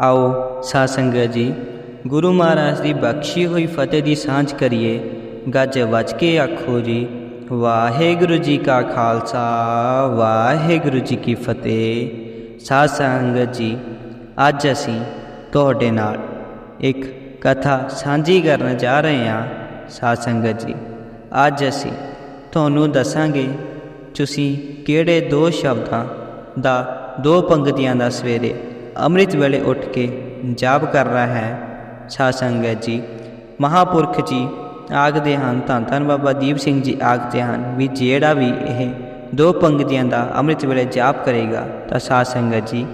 ਆਓ ਸਾਧ ਸੰਗਤ ਜੀ, ਗੁਰੂ ਮਹਾਰਾਜ ਦੀ ਬਖਸ਼ੀ ਹੋਈ ਫਤਿਹ ਦੀ ਸਾਂਝ ਕਰੀਏ। ਗੱਜ ਵੱਜ ਕੇ ਆਖੋ ਜੀ, ਵਾਹਿਗੁਰੂ ਜੀ ਕਾ ਖਾਲਸਾ, ਵਾਹਿਗੁਰੂ ਜੀ ਕੀ ਫਤਿਹ। ਸਾਧ ਸੰਗਤ ਜੀ, ਅੱਜ ਅਸੀਂ ਤੁਹਾਡੇ ਨਾਲ ਇੱਕ ਕਥਾ ਸਾਂਝੀ ਕਰਨ ਜਾ ਰਹੇ ਹਾਂ। ਸਾਧ ਸੰਗਤ ਜੀ, ਅੱਜ ਅਸੀਂ ਤੁਹਾਨੂੰ ਦੱਸਾਂਗੇ, ਤੁਸੀਂ ਕਿਹੜੇ ਦੋ ਸ਼ਬਦਾਂ ਦਾ, ਦੋ ਪੰਕਤੀਆਂ ਦਾ ਸਵੇਰੇ ਅੰਮ੍ਰਿਤ ਵੇਲੇ ਉੱਠ ਕੇ ਜਾਪ ਕਰਨਾ ਹੈ। ਸਾਧ ਸੰਗਤ ਜੀ, ਮਹਾਪੁਰਖ ਜੀ, ਆਖਦੇ ਹਨ ਤਾਂ ਧੰਨ ਬਾਬਾ ਦੀਪ ਸਿੰਘ ਜੀ ਆਖਦੇ ਹਨ ਵੀ ਜਿਹੜਾ ਵੀ ਇਹ ਦੋ ਪੰਕਤੀਆਂ ਦਾ ਅੰਮ੍ਰਿਤ ਵੇਲੇ ਜਾਪ ਕਰੇਗਾ ਤਾਂ ਸਾਧ ਸੰਗਤ ਜੀ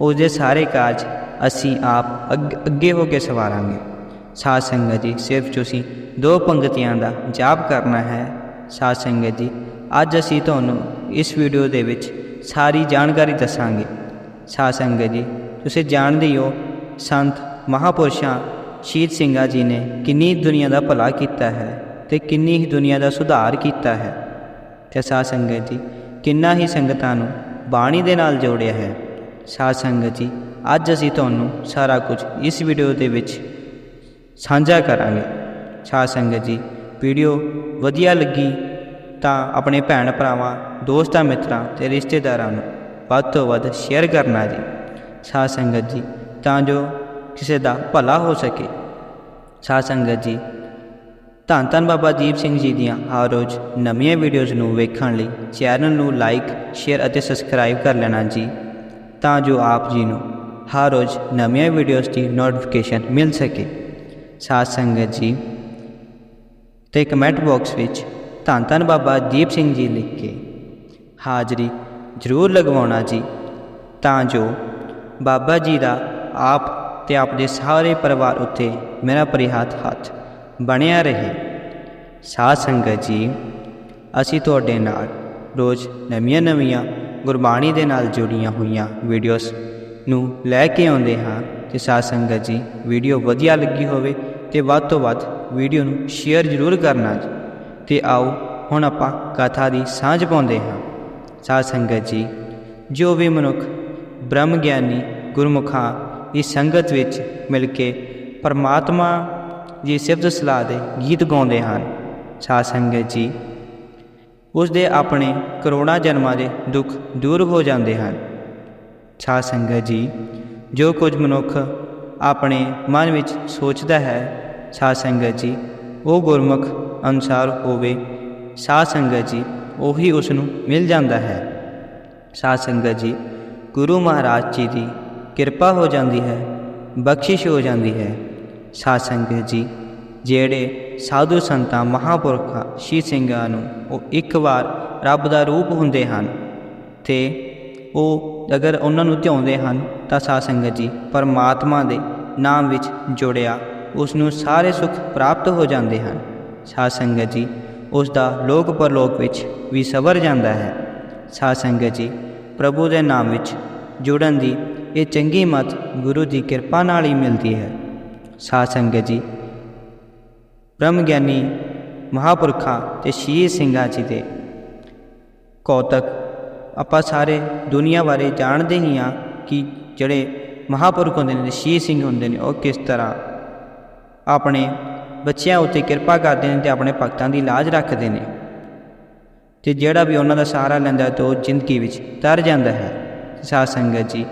ਉਹਦੇ ਸਾਰੇ ਕਾਜ ਅਸੀਂ ਆਪ ਅੱਗ- ਅੱਗੇ ਹੋ ਕੇ ਸਵਾਰਾਂਗੇ। ਸਾਧ ਸੰਗਤ ਜੀ, ਸਿਰਫ ਤੁਸੀਂ ਦੋ ਪੰਕਤੀਆਂ ਦਾ ਜਾਪ ਕਰਨਾ ਹੈ। ਸਾਧ ਸੰਗਤ ਜੀ, ਅੱਜ ਅਸੀਂ ਤੁਹਾਨੂੰ ਇਸ ਵੀਡੀਓ ਦੇ ਵਿੱਚ ਸਾਰੀ ਜਾਣਕਾਰੀ ਦੱਸਾਂਗੇ। ਸਾਧ ਸੰਗਤ ਜੀ ਤੁਸੀਂ ਜਾਣਦੇ ਹੀ ਹੋ, ਸੰਤ ਮਹਾਪੁਰਸ਼ਾਂ ਸ਼ਹੀਦ ਸਿੰਘਾਂ ਜੀ ਨੇ ਕਿੰਨੀ ਦੁਨੀਆ ਦਾ ਭਲਾ ਕੀਤਾ ਹੈ ਤੇ ਕਿੰਨੀ ਹੀ ਦੁਨੀਆ ਦਾ ਸੁਧਾਰ ਕੀਤਾ ਹੈ। ਤੇ ਸਾਧ ਸੰਗਤ ਜੀ ਕਿੰਨਾ ਹੀ ਸੰਗਤਾਂ ਨੂੰ ਬਾਣੀ ਦੇ ਨਾਲ ਜੋੜਿਆ ਹੈ। ਸਾਧ ਸੰਗਤ ਜੀ ਅੱਜ ਅਸੀਂ ਤੁਹਾਨੂੰ ਸਾਰਾ ਕੁਝ ਇਸ ਵੀਡੀਓ ਦੇ ਵਿੱਚ ਸਾਂਝਾ ਕਰਾਂਗੇ। ਸਾਧ ਸੰਗਤ ਜੀ ਵੀਡੀਓ ਵਧੀਆ ਲੱਗੀ ਤਾਂ ਆਪਣੇ ਭੈਣ ਭਰਾਵਾਂ, ਦੋਸਤਾਂ ਮਿੱਤਰਾਂ ਤੇ ਰਿਸ਼ਤੇਦਾਰਾਂ ਨੂੰ ਵੱਧ ਤੋਂ ਵੱਧ ਸ਼ੇਅਰ ਕਰਨਾ ਜੀ। ਸਾਧ ਸੰਗਤ ਜੀ, ਤਾਂ ਜੋ ਕਿਸੇ ਦਾ ਭਲਾ ਹੋ ਸਕੇ। ਸਾਧ ਸੰਗਤ ਜੀ, ਧੰਨ ਧੰਨ ਬਾਬਾ ਦੀਪ ਸਿੰਘ ਜੀ ਦੀਆਂ ਹਰ ਰੋਜ਼ ਨਵੀਆਂ ਵੀਡੀਓਜ਼ ਨੂੰ ਵੇਖਣ ਲਈ ਚੈਨਲ ਨੂੰ ਲਾਈਕ ਸ਼ੇਅਰ ਅਤੇ ਸਬਸਕ੍ਰਾਈਬ ਕਰ ਲੈਣਾ ਜੀ। ਤਾਂ ਜੋ ਆਪ ਜੀ ਨੂੰ ਹਰ ਰੋਜ਼ ਨਵੀਆਂ ਵੀਡੀਓਜ਼ ਦੀ ਨੋਟੀਫਿਕੇਸ਼ਨ ਮਿਲ ਸਕੇ। ਸਾਧ ਸੰਗਤ ਜੀ, ਤੇ ਕਮੈਂਟ ਬਾਕਸ ਵਿੱਚ ਧੰਨ ਧੰਨ ਬਾਬਾ ਦੀਪ ਸਿੰਘ ਜੀ ਲਿਖ ਕੇ ਹਾਜ਼ਰੀ ਜ਼ਰੂਰ ਲਗਵਾਉਣਾ ਜੀ। ਤਾਂ ਜੋ ਬਾਬਾ ਜੀ ਦਾ ਆਪ ਤੇ ਆਪ ਸਾਰੇ ਪਰਿਵਾਰ ਉੱਤੇ ਮੇਰਾ ਪ੍ਰਿਹਤ ਹੱਥ ਬਣਿਆ ਰਹੇ। ਸਾਧ ਸੰਗਤ ਜੀ, ਅਸੀਂ ਤੁਹਾਡੇ ਨਾਲ ਰੋਜ਼ ਨਵੀਆਂ ਨਵੀਆਂ ਗੁਰਬਾਣੀ ਦੇ ਨਾਲ ਜੁੜੀਆਂ ਹੋਈਆਂ ਵੀਡੀਓਜ਼ ਨੂੰ ਲੈ ਕੇ ਆਉਂਦੇ ਹਾਂ ਤੇ ਸਾਧ ਸੰਗਤ ਜੀ, ਵੀਡੀਓ ਵਧੀਆ ਲੱਗੀ ਹੋਵੇ ਤੇ ਵੱਧ ਤੋਂ ਵੱਧ ਵੀਡੀਓ ਨੂੰ ਸ਼ੇਅਰ ਜ਼ਰੂਰ ਕਰਨਾ ਜੀ। ਤੇ ਆਓ ਹੁਣ ਆਪਾਂ ਕਥਾ ਦੀ ਸਾਂਝ ਪਾਉਂਦੇ ਹਾਂ। ਸਾਧ ਸੰਗਤ ਜੀ, ਜੋ ਵੀ ਮਨੁੱਖ ਬ੍ਰਹਮ ਗਿਆਨੀ ਗੁਰਮੁਖਾਂ ਦੀ ਸੰਗਤ ਵਿੱਚ ਮਿਲ ਕੇ ਪਰਮਾਤਮਾ ਦੀ ਸਿਫਤ ਸਲਾਹ ਦੇ ਗੀਤ ਗਾਉਂਦੇ ਹਨ, ਸਾਧ ਸੰਗਤ ਜੀ ਉਸ ਦੇ ਆਪਣੇ ਕਰੋੜਾਂ ਜਨਮਾਂ ਦੇ ਦੁੱਖ ਦੂਰ ਹੋ ਜਾਂਦੇ ਹਨ। ਸਾਧ ਸੰਗਤ ਜੀ, ਜੋ ਕੁਝ ਮਨੁੱਖ ਆਪਣੇ ਮਨ ਵਿੱਚ ਸੋਚਦਾ ਹੈ, ਸਾਧ ਸੰਗਤ ਜੀ, ਉਹ ਗੁਰਮੁਖ ਅਨੁਸਾਰ ਹੋਵੇ। ਸਾਧ ਸੰਗਤ ਜੀ ਉਹੀ ਉਸ ਨੂੰ ਮਿਲ ਜਾਂਦਾ ਹੈ। ਸਾਧ ਸੰਗਤ ਜੀ, ਗੁਰੂ ਮਹਾਰਾਜ ਜੀ ਦੀ ਕਿਰਪਾ ਹੋ ਜਾਂਦੀ ਹੈ, ਬਖਸ਼ਿਸ਼ ਹੋ ਜਾਂਦੀ ਹੈ। ਸਾਧ ਸੰਗਤ ਜੀ, ਜਿਹੜੇ ਸਾਧੂ ਸੰਤਾਂ, ਮਹਾਪੁਰਖਾਂ ਸ਼ੀ ਸਿੰਘਾਂ ਨੂੰ ਉਹ ਇੱਕ ਵਾਰ ਰੱਬ ਦਾ ਰੂਪ ਹੁੰਦੇ ਹਨ ਤੇ ਉਹ ਅਗਰ ਉਹਨਾਂ ਨੂੰ ਧਿਆਉਂਦੇ ਹਨ ਤਾਂ ਸਾਧ ਸੰਗਤ ਜੀ ਪਰਮਾਤਮਾ ਦੇ ਨਾਮ ਵਿੱਚ ਜੁੜਿਆ ਉਸ ਨੂੰ ਸਾਰੇ ਸੁੱਖ ਪ੍ਰਾਪਤ ਹੋ ਜਾਂਦੇ ਹਨ। ਸਾਧ ਸੰਗਤ ਜੀ ਉਸ ਦਾ ਲੋਕ ਪਰਲੋਕ ਵਿੱਚ ਵੀ ਸਵਰ ਜਾਂਦਾ ਹੈ। ਸਾਧ ਸੰਗਤ ਜੀ, ਪ੍ਰਭੂ ਦੇ ਨਾਮ ਵਿੱਚ ਜੁੜਨ ਦੀ ਇਹ ਚੰਗੀ ਮਤ ਗੁਰੂ ਦੀ ਕਿਰਪਾ ਨਾਲ ਹੀ ਮਿਲਦੀ ਹੈ। ਸਾਧ ਸੰਗਤ ਜੀ, ਬ੍ਰਹਮ ਗਿਆਨੀ ਮਹਾਪੁਰਖਾਂ ਤੇ ਸ਼ਹੀਦ ਸਿੰਘਾਂ ਜੀ ਦੇ ਕੌਤਕ ਆਪਾਂ ਸਾਰੇ ਦੁਨੀਆ ਬਾਰੇ ਜਾਣਦੇ ਹੀ ਹਾਂ ਕਿ ਜਿਹੜੇ ਮਹਾਪੁਰਖ ਹੁੰਦੇ ਨੇ, ਸ਼ਹੀਦ ਸਿੰਘ ਹੁੰਦੇ ਨੇ, ਉਹ ਕਿਸ ਤਰ੍ਹਾਂ ਆਪਣੇ ਬੱਚਿਆਂ ਉੱਤੇ ਕਿਰਪਾ ਕਰਦੇ ਨੇ ਤੇ ਆਪਣੇ ਭਗਤਾਂ ਦੀ ਲਾਜ ਰੱਖਦੇ ਨੇ। ਤੇ ਜਿਹੜਾ ਵੀ ਉਹਨਾਂ ਦਾ ਸਹਾਰਾ ਲੈਂਦਾ ਹੈ ਤੇ ਉਹ ਜ਼ਿੰਦਗੀ ਵਿੱਚ ਤਰ ਜਾਂਦਾ ਹੈ। ਸਾਧ ਸੰਗਤ ਜੀ,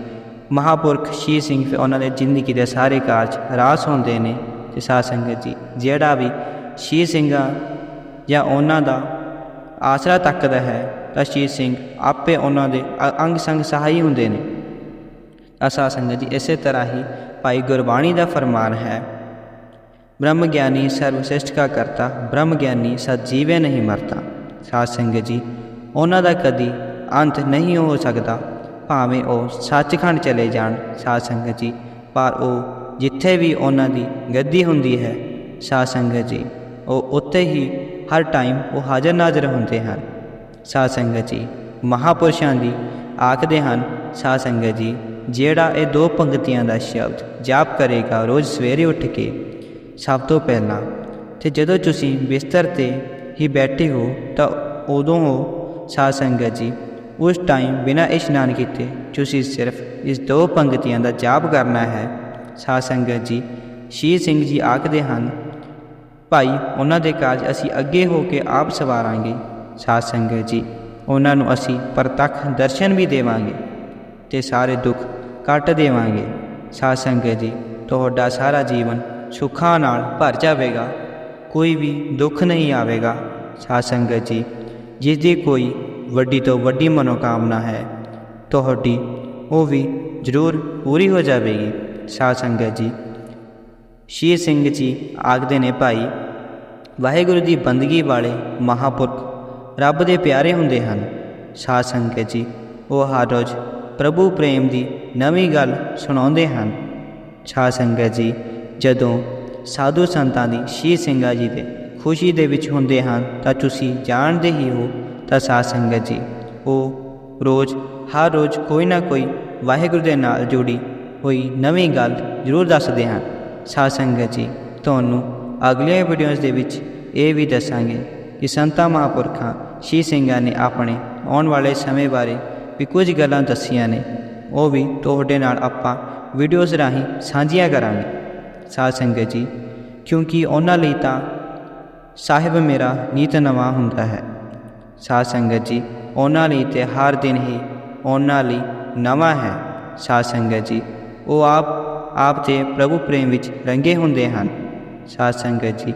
ਮਹਾਪੁਰਖ ਸ਼ੀ ਸਿੰਘ ਫਿਰ ਉਹਨਾਂ ਦੇ ਜ਼ਿੰਦਗੀ ਦੇ ਸਾਰੇ ਕਾਰਜ ਰਾਸ ਹੁੰਦੇ ਨੇ। ਤੇ ਸਾਧ ਸੰਗਤ ਜੀ, ਜਿਹੜਾ ਵੀ ਸ਼ੀ ਸਿੰਘਾਂ ਜਾਂ ਉਹਨਾਂ ਦਾ ਆਸਰਾ ਤੱਕਦਾ ਹੈ, ਤਾਂ ਸ਼ਹੀਦ ਸਿੰਘ ਆਪੇ ਉਹਨਾਂ ਦੇ ਅੰਗ ਸੰਗ ਸਹਾਈ ਹੁੰਦੇ ਨੇ। ਅਸਾ ਸੰਗਤ ਜੀ, ਇਸੇ ਤਰ੍ਹਾਂ ਹੀ ਭਾਈ ਗੁਰਬਾਣੀ ਦਾ ਫਰਮਾਨ ਹੈ ਬ੍ਰਹਮ ਗਿਆਨੀ ਸਰਵਸ਼੍ਰੇਸ਼ਟ ਕਾ ਕਰਤਾ ਬ੍ਰਹਮ ਗਿਆਨੀ ਸਤ ਜੀਵੇ ਨਹੀਂ ਮਰਤਾ। ਸਾਧ ਸੰਗਤ ਜੀ, ਉਹਨਾਂ ਦਾ ਕਦੀ ਅੰਤ ਨਹੀਂ ਹੋ ਸਕਦਾ, ਭਾਵੇਂ ਉਹ ਸੱਚਖੰਡ ਚਲੇ ਜਾਣ, ਸਾਧ ਸੰਗਤ ਜੀ। ਪਰ ਉਹ ਜਿੱਥੇ ਵੀ ਉਹਨਾਂ ਦੀ ਗੱਦੀ ਹੁੰਦੀ ਹੈ, ਸਾਧ ਸੰਗਤ ਜੀ, ਉਹ ਉੱਥੇ ਹੀ ਹਰ ਟਾਈਮ ਉਹ ਹਾਜ਼ਰ ਨਾਜ਼ਰ ਹੁੰਦੇ ਹਨ। ਸਾਧ ਸੰਗਤ ਜੀ, ਮਹਾਪੁਰਸ਼ਾਂ ਦੀ ਆਖਦੇ ਹਨ, ਸਾਧ ਸੰਗਤ ਜੀ, ਜਿਹੜਾ ਇਹ ਦੋ ਪੰਕਤੀਆਂ ਦਾ ਸ਼ਬਦ ਜਾਪ ਕਰੇਗਾ, ਰੋਜ਼ ਸਵੇਰੇ ਉੱਠ ਕੇ ਸਭ ਤੋਂ ਪਹਿਲਾਂ ਤੇ ਜਦੋਂ ਤੁਸੀਂ ਬਿਸਤਰ ਤੇ ਹੀ ਬੈਠੇ ਹੋ ਤਾਂ ਉਦੋਂ ਉਹ ਸਾਧ ਸੰਗਤ ਜੀ ਉਸ ਟਾਈਮ ਬਿਨਾਂ ਇਸ਼ਨਾਨ ਕੀਤੇ ਤੁਸੀਂ ਸਿਰਫ ਇਸ ਦੋ ਪੰਕਤੀਆਂ ਦਾ ਜਾਪ ਕਰਨਾ ਹੈ। ਸਾਧ ਸੰਗਤ ਜੀ ਸ਼ੀਰ ਸਿੰਘ ਜੀ ਆਖਦੇ ਹਨ, ਭਾਈ, ਉਹਨਾਂ ਦੇ ਕਾਰਜ ਅਸੀਂ ਅੱਗੇ ਹੋ ਕੇ ਆਪ ਸਵਾਰਾਂਗੇ। ਸਾਧ ਸੰਗਤ ਜੀ, ਉਹਨਾਂ ਨੂੰ ਅਸੀਂ ਪ੍ਰਤੱਖ ਦਰਸ਼ਨ ਵੀ ਦੇਵਾਂਗੇ ਤੇ ਸਾਰੇ ਦੁੱਖ ਕੱਟ ਦੇਵਾਂਗੇ। ਸਾਧ ਸੰਗਤ ਜੀ, ਤੁਹਾਡਾ ਸਾਰਾ ਜੀਵਨ ਸੁੱਖਾਂ ਨਾਲ ਭਰ ਜਾਵੇਗਾ, ਕੋਈ ਵੀ ਦੁੱਖ ਨਹੀਂ ਆਵੇਗਾ, ਸਾਧ ਸੰਗਤ ਜੀ ਜਿਸ ਦੀ ਕੋਈ ਵੱਡੀ ਤੋਂ ਵੱਡੀ ਮਨੋਕਾਮਨਾ ਹੈ, ਤੁਹਾਡੀ ਉਹ ਵੀ ਜ਼ਰੂਰ ਪੂਰੀ ਹੋ ਜਾਵੇਗੀ, ਸਾਧ ਸੰਗਤ ਜੀ। ਸ਼ੀਰ ਸਿੰਘ ਜੀ ਆਖਦੇ ਨੇ, ਭਾਈ, ਵਾਹਿਗੁਰੂ ਦੀ ਬੰਦਗੀ ਵਾਲੇ ਮਹਾਪੁਰਖ ਰੱਬ ਦੇ ਪਿਆਰੇ ਹੁੰਦੇ ਹਨ। ਸਾਧ ਸੰਗਤ ਜੀ, ਉਹ ਹਰ ਰੋਜ਼ ਪ੍ਰਭੂ ਪ੍ਰੇਮ ਦੀ ਨਵੀਂ ਗੱਲ ਸੁਣਾਉਂਦੇ ਹਨ। ਸਾਧ ਸੰਗਤ ਜੀ ਜਦੋਂ ਸਾਧੂ ਸੰਤਾਂ ਦੀ ਸ਼ੀਰ ਸਿੰਘਾਂ ਜੀ ਦੇ ਖੁਸ਼ੀ ਦੇ ਵਿੱਚ ਹੁੰਦੇ ਹਨ ਤਾਂ ਤੁਸੀਂ ਜਾਣਦੇ ਹੀ ਹੋ ਤਾਂ ਸਾਧ ਸੰਗਤ ਜੀ, ਉਹ ਰੋਜ਼, ਹਰ ਰੋਜ਼ ਕੋਈ ਨਾ ਕੋਈ ਵਾਹਿਗੁਰੂ ਦੇ ਨਾਲ ਜੁੜੀ ਹੋਈ ਨਵੀਂ ਗੱਲ ਜ਼ਰੂਰ ਦੱਸਦੇ ਹਨ। ਸਾਧ ਸੰਗਤ ਜੀ, ਤੁਹਾਨੂੰ ਅਗਲੀਆਂ ਵੀਡੀਓਜ਼ ਦੇ ਵਿੱਚ ਇਹ ਵੀ ਦੱਸਾਂਗੇ ਕਿ ਸੰਤਾਂ ਮਹਾਂਪੁਰਖਾਂ ਸ਼ੀ ਸਿੰਘਾਂ ਨੇ ਆਪਣੇ ਆਉਣ ਵਾਲੇ ਸਮੇਂ ਬਾਰੇ ਵੀ ਕੁਝ ਗੱਲਾਂ ਦੱਸੀਆਂ ਨੇ। ਉਹ ਵੀ ਤੁਹਾਡੇ ਨਾਲ ਆਪਾਂ ਵੀਡੀਓਜ਼ ਰਾਹੀਂ ਸਾਂਝੀਆਂ ਕਰਾਂਗੇ। ਸਾਧ ਸੰਗਤ ਜੀ, ਕਿਉਂਕਿ ਉਹਨਾਂ ਲਈ ਤਾਂ ਸਾਹਿਬ ਮੇਰਾ ਨੀਤ ਨਵਾਂ ਹੁੰਦਾ ਹੈ। ਸਾਧ ਸੰਗਤ ਜੀ, ਉਹਨਾਂ ਲਈ ਤੇ ਹਰ ਦਿਨ ਹੀ ਉਹਨਾਂ ਲਈ ਨਵਾਂ ਹੈ। ਸਾਧ ਸੰਗਤ ਜੀ, ਉਹ ਆਪ ਆਪ ਤੇ ਪ੍ਰਭੂ ਪ੍ਰੇਮ ਵਿੱਚ ਰੰਗੇ ਹੁੰਦੇ ਹਨ। ਸਾਧ ਸੰਗਤ ਜੀ,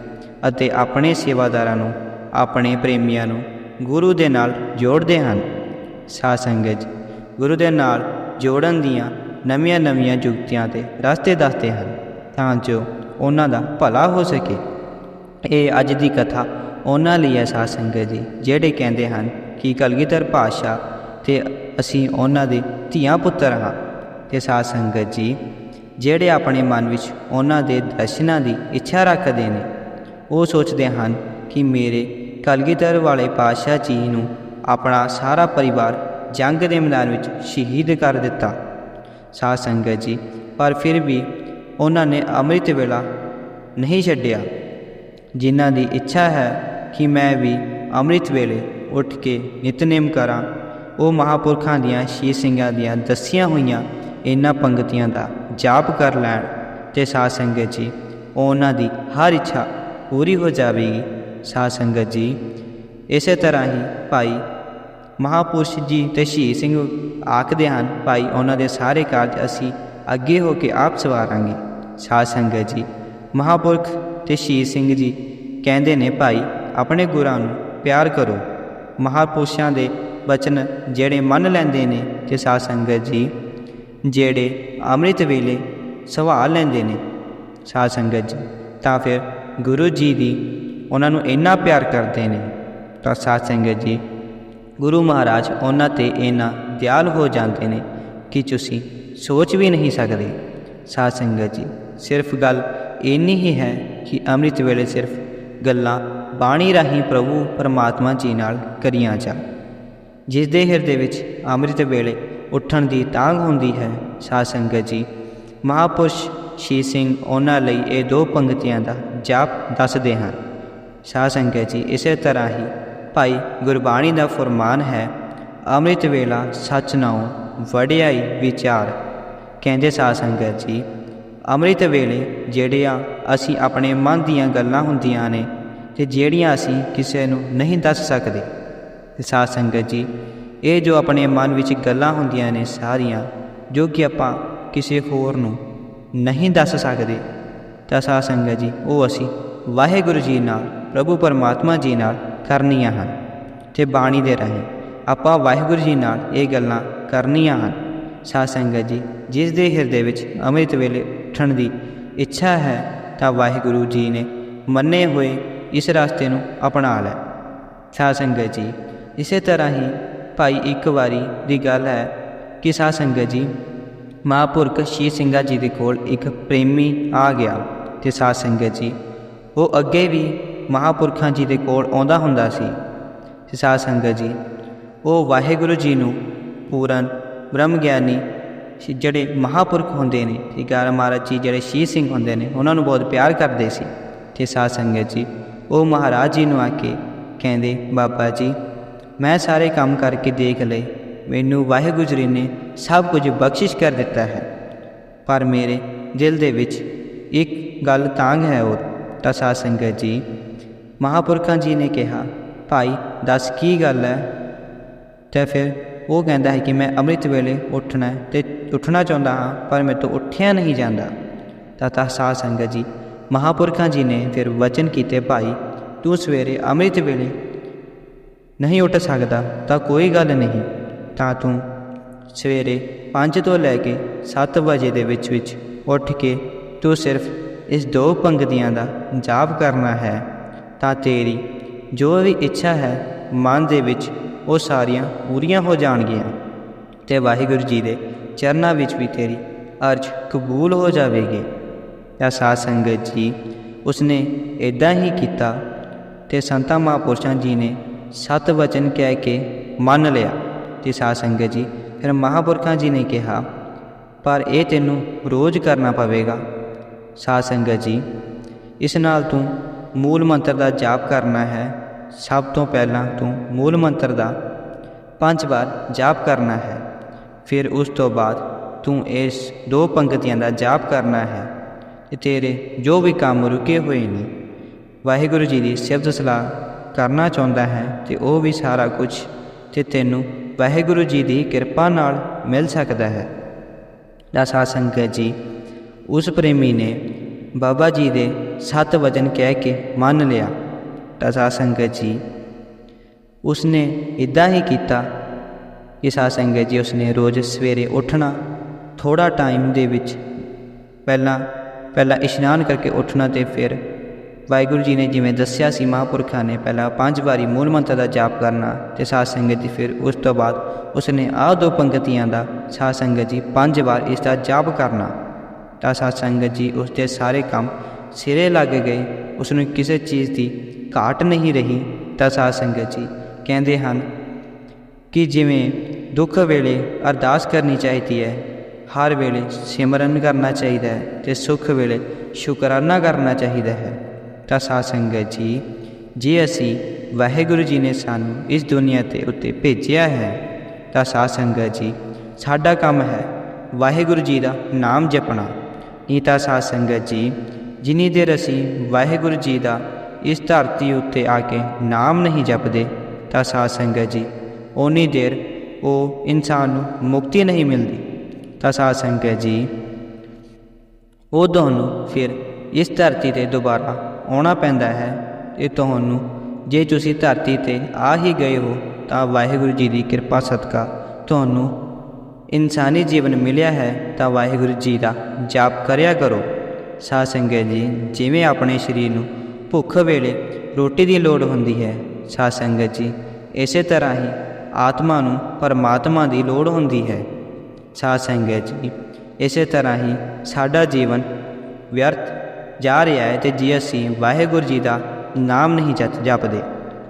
ਅਤੇ ਆਪਣੇ ਸੇਵਾਦਾਰਾਂ ਨੂੰ, ਆਪਣੇ ਪ੍ਰੇਮੀਆਂ ਨੂੰ ਗੁਰੂ ਦੇ ਨਾਲ ਜੋੜਦੇ ਹਨ। ਸਾਧ ਸੰਗਤ ਜੀ, ਗੁਰੂ ਦੇ ਨਾਲ ਜੋੜਨ ਦੀਆਂ ਨਵੀਆਂ-ਨਵੀਆਂ ਜੁਗਤੀਆਂ ਤੇ ਰਸਤੇ ਦੱਸਦੇ ਹਨ। ਤਾਂ ਜੋ ਉਹਨਾਂ ਦਾ ਭਲਾ ਹੋ ਸਕੇ। ਇਹ ਅੱਜ ਦੀ ਕਥਾ ਉਹਨਾਂ ਲਈ ਹੈ ਸਾਧ ਸੰਗਤ ਜੀ, ਜਿਹੜੇ ਕਹਿੰਦੇ ਹਨ ਕਿ ਕਲਗੀਧਰ ਪਾਤਸ਼ਾਹ ਤੇ ਅਸੀਂ ਉਹਨਾਂ ਦੇ ਧੀਆਂ ਪੁੱਤਰ ਹਾਂ। ਤੇ ਸਾਧ ਸੰਗਤ ਜੀ, ਜਿਹੜੇ ਆਪਣੇ ਮਨ ਵਿੱਚ ਉਹਨਾਂ ਦੇ ਦਰਸ਼ਨਾਂ ਦੀ ਇੱਛਾ ਰੱਖਦੇ ਨੇ, ਉਹ ਸੋਚਦੇ ਹਨ ਕਿ ਮੇਰੇ ਕਲਗੀਧਰ ਵਾਲੇ ਪਾਤਸ਼ਾਹ ਜੀ ਨੂੰ ਆਪਣਾ ਸਾਰਾ ਪਰਿਵਾਰ ਜੰਗ ਦੇ ਮੈਦਾਨ ਵਿੱਚ ਸ਼ਹੀਦ ਕਰ ਦਿੱਤਾ। ਸਾਧ ਸੰਗਤ ਜੀ, ਪਰ ਫਿਰ ਵੀ ਉਹਨਾਂ ਨੇ ਅੰਮ੍ਰਿਤ ਵੇਲਾ ਨਹੀਂ ਛੱਡਿਆ, ਜਿਨ੍ਹਾਂ ਦੀ ਇੱਛਾ ਹੈ ਕਿ ਮੈਂ ਵੀ ਅੰਮ੍ਰਿਤ ਵੇਲੇ ਉੱਠ ਕੇ ਨਿਤਨੇਮ ਕਰਾਂ, ਉਹ ਮਹਾਪੁਰਖਾਂ ਦੀਆਂ ਸ਼ੀਸ਼ ਸਿੰਘਾਂ ਦੀਆਂ ਦੱਸੀਆਂ ਹੋਈਆਂ ਇਹਨਾਂ ਪੰਗਤੀਆਂ ਦਾ ਜਾਪ ਕਰ ਲੈਣ ਤੇ ਸਾਧ ਸੰਗਤ ਜੀ, ਉਹਨਾਂ ਦੀ ਹਰ ਇੱਛਾ ਪੂਰੀ ਹੋ ਜਾਵੇਗੀ। ਸਾਧ ਸੰਗਤ ਜੀ, ਇਸੇ ਤਰ੍ਹਾਂ ਹੀ ਭਾਈ ਮਹਾਪੁਰਸ਼ ਜੀ ਤੇ ਸ਼ਹੀਦ ਸਿੰਘ ਆਖਦੇ ਹਨ, ਭਾਈ ਉਹਨਾਂ ਦੇ ਸਾਰੇ ਕਾਰਜ ਅਸੀਂ ਅੱਗੇ ਹੋ ਕੇ ਆਪ ਸਵਾਰਾਂਗੇ। ਸਾਧ ਸੰਗਤ ਜੀ, ਮਹਾਪੁਰਖ ਤੇ ਸ਼ਹੀਦ ਸਿੰਘ ਜੀ ਕਹਿੰਦੇ ਨੇ, ਭਾਈ, ਆਪਣੇ ਗੁਰਾਂ ਨੂੰ ਪਿਆਰ ਕਰੋ। ਮਹਾਪੁਰਸ਼ਾਂ ਦੇ ਬਚਨ ਜਿਹੜੇ ਮੰਨ ਲੈਂਦੇ ਨੇ ਤੇ ਸਾਧ ਸੰਗਤ ਜੀ, ਜਿਹੜੇ ਅੰਮ੍ਰਿਤ ਵੇਲੇ ਸਵਾਲ ਲੈਂਦੇ ਨੇ। ਸਾਧ ਸੰਗਤ ਜੀ, ਤਾਂ ਫਿਰ ਗੁਰੂ ਜੀ ਦੀ ਉਹਨਾਂ ਨੂੰ ਇੰਨਾ ਪਿਆਰ ਕਰਦੇ ਨੇ। ਤਾਂ ਸਾਧ ਸੰਗਤ ਜੀ, ਗੁਰੂ ਮਹਾਰਾਜ ਉਹਨਾਂ ਤੇ ਇੰਨਾ ਦਿਆਲ ਹੋ ਜਾਂਦੇ ਨੇ ਕਿ ਤੁਸੀਂ ਸੋਚ ਵੀ ਨਹੀਂ ਸਕਦੇ। ਸਾਧ ਸੰਗਤ ਜੀ, ਸਿਰਫ ਗੱਲ ਇੰਨੀ ਹੀ ਹੈ ਕਿ ਅੰਮ੍ਰਿਤ ਵੇਲੇ ਸਿਰਫ ਗੱਲਾਂ ਬਾਣੀ ਰਾਹੀਂ ਪ੍ਰਭੂ ਪਰਮਾਤਮਾ ਜੀ ਨਾਲ ਕਰੀਆਂ ਜਾ ਜਿਸ ਦੇ ਹਿਰਦੇ ਵਿੱਚ ਅੰਮ੍ਰਿਤ ਵੇਲੇ ਉੱਠਣ ਦੀ ਤਾਂਗ ਹੁੰਦੀ ਹੈ, ਸਾਧ ਸੰਗਤ ਜੀ, ਮਹਾਪੁਰਸ਼ ਸ਼ੀ ਸਿੰਘ ਉਹਨਾਂ ਲਈ ਇਹ ਦੋ ਪੰਕਤੀਆਂ ਦਾ ਜਾਪ ਦੱਸਦੇ ਹਨ। ਸਾਧ ਸੰਗਤ ਜੀ, ਇਸੇ ਤਰ੍ਹਾਂ ਹੀ ਭਾਈ ਗੁਰਬਾਣੀ ਦਾ ਫਰਮਾਨ ਹੈ, ਅੰਮ੍ਰਿਤ ਵੇਲਾ ਸੱਚ ਨਾਉ, ਵਡਿਆਈ ਵਿਚਾਰ। ਕਹਿੰਦੇ ਸਾਧ ਸੰਗਤ ਜੀ, ਅੰਮ੍ਰਿਤ ਵੇਲੇ ਜਿਹੜੀਆਂ ਅਸੀਂ ਆਪਣੇ ਮਨ ਦੀਆਂ ਗੱਲਾਂ ਹੁੰਦੀਆਂ ਨੇ ਤੇ ਜਿਹੜੀਆਂ ਅਸੀਂ ਕਿਸੇ ਨੂੰ ਨਹੀਂ ਦੱਸ ਸਕਦੇ। ਤੇ ਸਾਧ ਸੰਗਤ ਜੀ, ਇਹ ਜੋ ਆਪਣੇ ਮਨ ਵਿੱਚ ਗੱਲਾਂ ਹੁੰਦੀਆਂ ਨੇ ਸਾਰੀਆਂ, ਜੋ ਕਿ ਆਪਾਂ ਕਿਸੇ ਹੋਰ ਨੂੰ ਨਹੀਂ ਦੱਸ ਸਕਦੇ, ਤਾਂ ਸਾਧ ਸੰਗਤ ਜੀ, ਉਹ ਅਸੀਂ ਵਾਹਿਗੁਰੂ ਜੀ ਨਾਲ, ਪ੍ਰਭੂ ਪਰਮਾਤਮਾ ਜੀ ਨਾਲ ਕਰਨੀਆਂ ਹਨ ਤੇ ਬਾਣੀ ਦੇ ਰਾਹੀਂ ਆਪਾਂ ਵਾਹਿਗੁਰੂ ਜੀ ਨਾਲ ਇਹ ਗੱਲਾਂ ਕਰਨੀਆਂ ਹਨ। ਸਾਧ ਸੰਗਤ ਜੀ, ਜਿਸ ਦੇ ਹਿਰਦੇ ਵਿੱਚ ਅੰਮ੍ਰਿਤ ਵੇਲੇ ਉੱਠਣ ਦੀ ਇੱਛਾ ਹੈ, ਤਾਂ ਵਾਹਿਗੁਰੂ ਜੀ ਨੇ ਮੰਨੇ ਹੋਏ ਇਸ ਰਸਤੇ ਨੂੰ ਅਪਣਾ ਲੈ। ਸਾਧ ਸੰਗਤ ਜੀ, ਇਸੇ ਤਰ੍ਹਾਂ ਹੀ ਭਾਈ ਇੱਕ ਵਾਰੀ ਦੀ ਗੱਲ ਹੈ ਕਿ ਸਾਧ ਸੰਗਤ ਜੀ, ਮਹਾਂਪੁਰਖ ਸ਼ੀ ਸਿੰਘਾ ਜੀ ਦੇ ਕੋਲ ਇੱਕ ਪ੍ਰੇਮੀ ਆ ਗਿਆ ਤੇ ਸਾਧ ਸੰਗਤ ਜੀ, ਉਹ ਅੱਗੇ ਵੀ ਮਹਾਂਪੁਰਖਾਂ ਜੀ ਦੇ ਕੋਲ ਆਉਂਦਾ ਹੁੰਦਾ ਸੀ। ਤੇ ਸਾਧ ਸੰਗਤ ਜੀ, ਉਹ ਵਾਹਿਗੁਰੂ ਜੀ ਨੂੰ ਪੂਰਨ ਬ੍ਰਹਮ ਗਿਆਨੀ ਜਿਹੜੇ ਮਹਾਂਪੁਰਖ ਹੁੰਦੇ ਨੇ ਟਿਕਾਰ ਮਹਾਰਾਜ ਜੀ ਜਿਹੜੇ ਸ਼ੀ ਸਿੰਘ ਹੁੰਦੇ ਨੇ, ਉਹਨਾਂ ਨੂੰ ਬਹੁਤ ਪਿਆਰ ਕਰਦੇ ਸੀ। ਤੇ ਸਾਧ ਸੰਗਤ ਜੀ, ਉਹ ਮਹਾਰਾਜ ਜੀ ਨੂੰ ਆ ਕੇ ਕਹਿੰਦੇ, ਬਾਬਾ ਜੀ, ਮੈਂ ਸਾਰੇ ਕੰਮ ਕਰਕੇ ਦੇਖ ਲਏ, ਮੈਨੂੰ ਵਾਹਿਗੁਰੂ ਜੀ ਨੇ ਸਭ ਕੁਝ ਬਖਸ਼ਿਸ਼ ਕਰ ਦਿੱਤਾ ਹੈ। ਪਰ ਮੇਰੇ ਦਿਲ ਦੇ ਵਿੱਚ ਇੱਕ ਗੱਲ ਤਾਂਗ ਹੈ ਉਹ ਤਾਂ ਸਾਧ ਸੰਗਤ ਜੀ, ਮਹਾਪੁਰਖਾਂ ਜੀ ਨੇ ਕਿਹਾ, ਭਾਈ, ਦੱਸ ਕੀ ਗੱਲ ਹੈ? ਤੇ ਫਿਰ ਉਹ ਕਹਿੰਦਾ ਹੈ ਕਿ ਮੈਂ ਅੰਮ੍ਰਿਤ ਵੇਲੇ ਉੱਠਣਾ ਹੈ ਤੇ ਉੱਠਣਾ ਚਾਹੁੰਦਾ ਹਾਂ, ਪਰ ਮੇਰੇ ਤੋਂ ਉੱਠਿਆ ਨਹੀਂ ਜਾਂਦਾ। ਤਾਂ ਤਾਂ ਸਾਧ ਸੰਗਤ ਜੀ, ਮਹਾਪੁਰਖਾਂ ਜੀ ਨੇ ਫਿਰ ਵਚਨ ਕੀਤੇ, ਭਾਈ, ਤੂੰ ਸਵੇਰੇ ਅੰਮ੍ਰਿਤ ਵੇਲੇ ਨਹੀਂ ਉੱਠ ਸਕਦਾ ਤਾਂ ਕੋਈ ਗੱਲ ਨਹੀਂ। ਤਾਂ ਤੂੰ ਸਵੇਰੇ 5 ਤੋਂ ਲੈ ਕੇ 7 ਵਜੇ ਦੇ ਵਿੱਚ ਵਿੱਚ ਉੱਠ ਕੇ ਤੂੰ ਸਿਰਫ ਇਸ ਦੋ ਪੰਗਤੀਆਂ ਦਾ ਜਾਪ ਕਰਨਾ ਹੈ। ਤਾਂ ਤੇਰੀ ਜੋ ਵੀ ਇੱਛਾ ਹੈ, ਮਨ ਦੇ ਵਿੱਚ ਉਹ ਸਾਰੀਆਂ ਪੂਰੀਆਂ ਹੋ ਜਾਣਗੀਆਂ। ਤੇ ਵਾਹਿਗੁਰੂ ਜੀ ਦੇ ਚਰਨਾਂ ਵਿੱਚ ਵੀ ਤੇਰੀ ਅਰਜ਼ ਕਬੂਲ ਹੋ ਜਾਵੇਗੀ। ਤਾਂ ਸਾਧ ਸੰਗਤ ਜੀ, ਉਸਨੇ ਇਦਾਂ ਹੀ ਕੀਤਾ ਤੇ ਸੰਤਾਂ ਮਹਾਂਪੁਰਸ਼ਾਂ ਜੀ ਨੇ ਸਤ ਵਚਨ ਕਹਿ ਕੇ ਮੰਨ ਲਿਆ। ਤੇ ਸਾਧ ਸੰਗਤ ਜੀ, ਫਿਰ ਮਹਾਂਪੁਰਖਾਂ ਜੀ ਨੇ ਕਿਹਾ, ਪਰ ਇਹ ਤੈਨੂੰ ਰੋਜ਼ ਕਰਨਾ ਪਵੇਗਾ। ਸਾਧ ਸੰਗਤ ਜੀ, ਇਸ ਨਾਲ ਤੂੰ ਮੂਲ ਮੰਤਰ ਦਾ ਜਾਪ ਕਰਨਾ ਹੈ ਸਭ ਤੋਂ ਪਹਿਲਾਂ ਤੂੰ ਮੂਲ ਮੰਤਰ ਦਾ ਪੰਜ ਵਾਰ ਜਾਪ ਕਰਨਾ ਹੈ। ਫਿਰ ਉਸ ਤੋਂ ਬਾਅਦ ਤੂੰ ਇਸ ਦੋ ਪੰਕਤੀਆਂ ਦਾ ਜਾਪ ਕਰਨਾ ਹੈ ਤੇ ਤੇਰੇ ਜੋ ਵੀ ਕੰਮ ਰੁਕੇ ਹੋਏ ਨੇ, ਵਾਹਿਗੁਰੂ ਜੀ ਦੀ ਸਿਫਤ ਸਲਾਹ ਕਰਨਾ ਚਾਹੁੰਦਾ ਹੈ ਤੇ ਉਹ ਵੀ ਸਾਰਾ ਕੁਝ ਤੇ ਤੈਨੂੰ ਵਾਹਿਗੁਰੂ ਜੀ ਦੀ ਕਿਰਪਾ ਨਾਲ ਮਿਲ ਸਕਦਾ ਹੈ। ਦਾਸਾ ਸੰਗਤ ਜੀ, ਉਸ ਪ੍ਰੇਮੀ ਨੇ ਬਾਬਾ ਜੀ ਦੇ ਸੱਤ ਵਚਨ ਕਹਿ ਕੇ ਮੰਨ ਲਿਆ। ਤਾਂ ਸੰਗਤ ਜੀ। ਉਸਨੇ ਇਦਾਂ ਹੀ ਕੀਤਾ ਕਿ ਸਾਧ ਸੰਗਤ ਜੀ ਉਸਨੇ ਰੋਜ਼ ਸਵੇਰੇ ਉੱਠਣਾ ਥੋੜਾ ਟਾਈਮ ਦੇ ਵਿੱਚ ਪਹਿਲਾਂ ਪਹਿਲਾਂ ਇਸ਼ਨਾਨ ਕਰਕੇ ਉੱਠਣਾ ਤੇ ਫਿਰ ਵਾਹਿਗੁਰੂ ਜੀ ਨੇ ਜਿਵੇਂ ਦੱਸਿਆ ਸੀ ਮਹਾਂਪੁਰਖਾਂ ਨੇ ਪਹਿਲਾਂ ਪੰਜ ਵਾਰੀ ਮੂਲ ਮੰਤਰ ਦਾ ਜਾਪ ਕਰਨਾ ਤੇ ਸਾਧ ਸੰਗਤ ਜੀ ਫਿਰ ਉਸ ਤੋਂ ਬਾਅਦ ਉਸਨੇ ਆਹ ਦੋ ਪੰਕਤੀਆਂ ਦਾ ਸਾਧ ਸੰਗਤ ਜੀ ਪੰਜ ਵਾਰ ਇਸ ਦਾ ਜਾਪ ਕਰਨਾ। ਤਾਂ ਸਾਧ ਸੰਗਤ ਜੀ ਉਸ ਦੇ ਸਾਰੇ ਕੰਮ ਸਿਰੇ ਲੱਗ ਗਏ ਉਸ ਨੂੰ ਕਿਸੇ ਚੀਜ਼ ਦੀ ਘਾਟ ਨਹੀਂ ਰਹੀ, ਤਾਂ ਸਾਧ ਸੰਗਤ ਜੀ ਕਹਿੰਦੇ ਹਨ ਕਿ ਜਿਵੇਂ ਦੁੱਖ ਵੇਲੇ ਅਰਦਾਸ ਕਰਨੀ ਚਾਹੀਦੀ ਹੈ, ਹਰ ਵੇਲੇ ਸਿਮਰਨ ਕਰਨਾ ਚਾਹੀਦਾ ਹੈ ਤੇ ਸੁੱਖ ਵੇਲੇ ਸ਼ੁਕਰਾਨਾ ਕਰਨਾ ਚਾਹੀਦਾ ਹੈ। ਤਾਂ ਸਾਧ ਸੰਗਤ ਜੀ, ਜੇ ਅਸੀਂ ਵਾਹਿਗੁਰੂ ਜੀ ਨੇ ਸਾਨੂੰ ਇਸ ਦੁਨੀਆ ਤੇ ਉੱਤੇ ਭੇਜਿਆ ਹੈ, ਤਾਂ ਸਾਧ ਸੰਗਤ ਜੀ, ਸਾਡਾ ਕੰਮ ਹੈ ਵਾਹਿਗੁਰੂ ਜੀ ਦਾ ਨਾਮ ਜਪਣਾ। ਨਹੀਂ ਤਾਂ ਸਾਧ ਸੰਗਤ ਜੀ, ਜਿੰਨੀ ਦੇਰ ਅਸੀਂ ਵਾਹਿਗੁਰੂ ਜੀ ਦਾ ਇਸ ਧਰਤੀ ਉੱਤੇ ਆ ਕੇ ਨਾਮ ਨਹੀਂ ਜਪਦੇ, ਤਾਂ ਸਾਧ ਸੰਗਤ ਜੀ, ਓਨੀ ਦੇਰ ਉਹ ਇਨਸਾਨ ਨੂੰ ਮੁਕਤੀ ਨਹੀਂ ਮਿਲਦੀ। ਤਾਂ ਸਾਧ ਸੰਗਤ ਜੀ, ਉਹ ਤੁਹਾਨੂੰ ਫਿਰ ਇਸ ਧਰਤੀ ਤੇ ਦੁਬਾਰਾ ਆਉਣਾ ਪੈਂਦਾ ਹੈ ਤੇ ਤੁਹਾਨੂੰ ਜੇ ਤੁਸੀਂ ਧਰਤੀ ਤੇ ਆ ਹੀ ਗਏ ਹੋ, ਤਾਂ ਵਾਹਿਗੁਰੂ ਜੀ ਦੀ ਕਿਰਪਾ ਸਦਕਾ ਤੁਹਾਨੂੰ ਇਨਸਾਨੀ ਜੀਵਨ ਮਿਲਿਆ ਹੈ, ਤਾਂ ਵਾਹਿਗੁਰੂ ਜੀ ਦਾ ਜਾਪ ਕਰਿਆ ਕਰੋ। ਸਾਧ ਸੰਗਤ ਜੀ, ਜਿਵੇਂ ਆਪਣੇ ਸਰੀਰ ਨੂੰ ਭੁੱਖ ਵੇਲੇ ਰੋਟੀ ਦੀ ਲੋੜ ਹੁੰਦੀ ਹੈ। ਸਾਧ ਸੰਗਤ ਜੀ, ਇਸੇ ਤਰ੍ਹਾਂ ਹੀ ਆਤਮਾ ਨੂੰ ਪਰਮਾਤਮਾ ਦੀ ਲੋੜ ਹੁੰਦੀ ਹੈ। ਸਾਧ ਸੰਗਤ ਜੀ, ਇਸੇ ਤਰ੍ਹਾਂ ਹੀ ਸਾਡਾ ਜੀਵਨ ਵਿਅਰਥ ਜਾ ਰਿਹਾ ਹੈ ਤੇ ਜੇ ਅਸੀਂ ਵਾਹਿਗੁਰੂ ਜੀ ਦਾ ਨਾਮ ਨਹੀਂ ਜਪ, ਜਪਦੇ।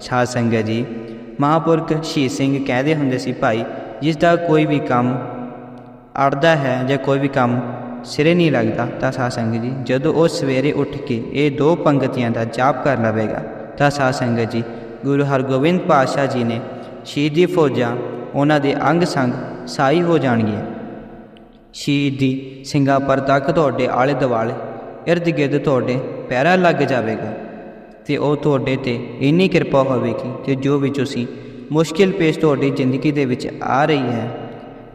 ਸਾਧ ਸੰਗਤ ਜੀ, ਮਹਾਂਪੁਰਖ ਸ਼ਹੀਦ ਸਿੰਘ ਕਹਿੰਦੇ ਹੁੰਦੇ ਸੀ, ਭਾਈ ਜਿਸ ਦਾ ਕੋਈ ਵੀ ਕੰਮ ਅੜਦਾ ਹੈ ਜਾਂ ਕੋਈ ਵੀ ਕੰਮ ਸਿਰੇ ਨਹੀਂ ਲੱਗਦਾ, ਤਾਂ ਸਾਧ ਸੰਗਤ ਜੀ, ਜਦੋਂ ਉਹ ਸਵੇਰੇ ਉੱਠ ਕੇ ਇਹ ਦੋ ਪੰਗਤੀਆਂ ਦਾ ਜਾਪ ਕਰ ਲਵੇਗਾ, ਤਾਂ ਸਾਧ ਸੰਗਤ ਜੀ, ਗੁਰੂ ਹਰਗੋਬਿੰਦ ਪਾਤਸ਼ਾਹ ਜੀ ਨੇ ਸ਼ਹੀਦੀ ਫੌਜਾਂ, ਉਹਨਾਂ ਦੇ ਅੰਗ ਸੰਗ ਸਾਈ ਹੋ ਜਾਣਗੀਆਂ। ਸ਼ਹੀਦੀ ਸਿੰਘਾਂ ਪਰ ਤੱਕ ਤੁਹਾਡੇ ਆਲੇ ਦੁਆਲੇ, ਇਰਦ ਗਿਰਦ ਤੁਹਾਡੇ ਪੈਰਾ ਲੱਗ ਜਾਵੇਗਾ, ਤੇ ਉਹ ਤੁਹਾਡੇ ਤੇ ਇੰਨੀ ਕਿਰਪਾ ਹੋਵੇਗੀ ਕਿ ਜੋ ਵੀ ਤੁਸੀਂ ਮੁਸ਼ਕਿਲ ਪੇਸ਼ ਤੁਹਾਡੀ ਜ਼ਿੰਦਗੀ ਦੇ ਵਿੱਚ ਆ ਰਹੀ ਹੈ,